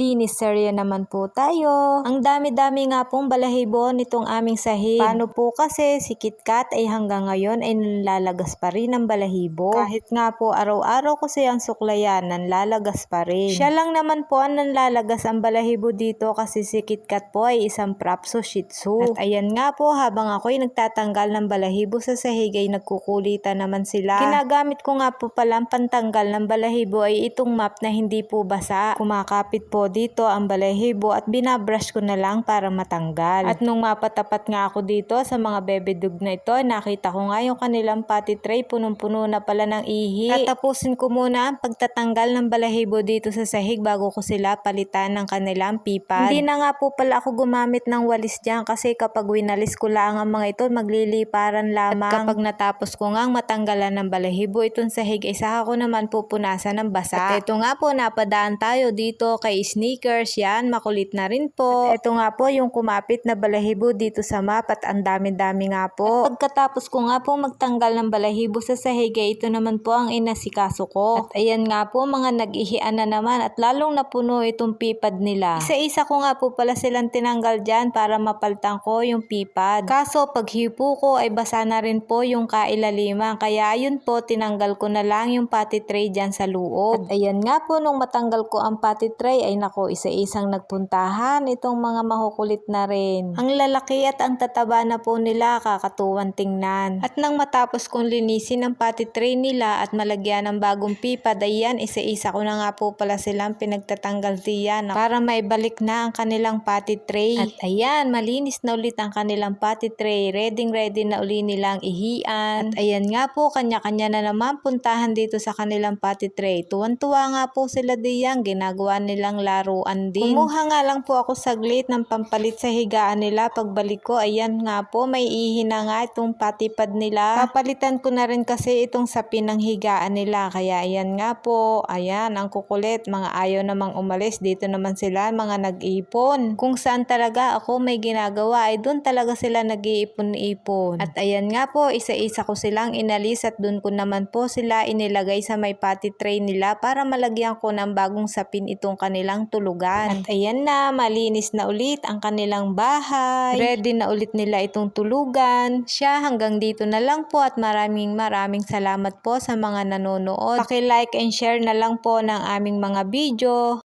Linis serya naman po tayo. Ang dami-dami nga pong balahibo nitong aming sahig. Paano po kasi si KitKat ay hanggang ngayon ay nanlalagas pa rin ng balahibo. Kahit nga po araw-araw ko siyang suklayan, nanlalagas pa rin. Siya lang naman po ang nanlalagas ang balahibo dito kasi si KitKat po ay isang Prapso Shih Tzu. At ayan nga po habang ako'y nagtatanggal ng balahibo sa sahig ay nagkukulitan naman sila. Ginagamit ko nga po pala ang pantanggal ng balahibo ay itong map na hindi po basa. Kumakapit po dito ang balahibo at binabrush ko na lang para matanggal. At nung mapatapat nga ako dito sa mga bebedug na ito, nakita ko nga yung kanilang potty tray punong-puno na pala ng ihi. Tatapusin ko muna ang pagtatanggal ng balahibo dito sa sahig bago ko sila palitan ng kanilang pipad. Hindi na nga po pala ako gumamit ng walis dyan kasi kapag winalis ko lang ang mga ito, magliliparan lamang. At kapag natapos ko nga matanggalan ng balahibo itong sahig, ay saka ko naman pupunasan ng basa. At ito nga po, napadaan tayo dito kay sneakers. Yan, makulit na rin po. At ito nga po yung kumapit na balahibo dito sa map at ang dami-dami nga po. At pagkatapos ko nga po magtanggal ng balahibo sa sahig, ay ito naman po ang inasikaso ko. At ayan nga po, mga nag-ihian na naman at lalong napuno itong pipad nila. Isa-isa ko nga po pala silang tinanggal dyan para mapaltang ko yung pipad. Kaso pag hipo ko ay basa na rin po yung kailaliman. Kaya ayun po, tinanggal ko na lang yung potty tray dyan sa loob. At ayan nga po, nung matanggal ko ang potty tray, ay nako, isa-isang nagpuntahan itong mga makukulit na rin. Ang lalaki at ang tataba na po nila, kakatuwan tingnan. At nang matapos kong linisin ang potty tray nila at malagyan ng bagong pipa, ayan, isa-isa ko na nga po pala silang pinagtatanggal diyan para maibalik na ang kanilang potty tray. At ayan, malinis na ulit ang kanilang potty tray. Ready ready na uli nilang ihian. At ayan nga po, kanya-kanya na naman puntahan dito sa kanilang potty tray. Tuwan-tuwa nga po sila diyan, ginagawa nilang laruan din. Kumuha nga lang po ako saglit ng pampalit sa higaan nila. Pagbalik ko, ayan nga po, may ihi na nga itong potty pad nila. Papalitan ko na rin kasi itong sapin ng higaan nila. Kaya ayan nga po, ayan, ang kukulit. Mga ayaw namang umalis. Dito naman sila, mga nag-ipon. Kung saan talaga ako may ginagawa, ay doon talaga sila nag-iipon-ipon. At ayan nga po, isa-isa ko silang inalis at doon ko naman po sila inilagay sa may potty tray nila para malagyan ko ng bagong sapin itong kanilang tulugan. At ayan na, malinis na ulit ang kanilang bahay. Ready na ulit nila itong tulugan. Siya hanggang dito na lang po at maraming maraming salamat po sa mga nanonood. Paki-like and share na lang po ng aming mga video.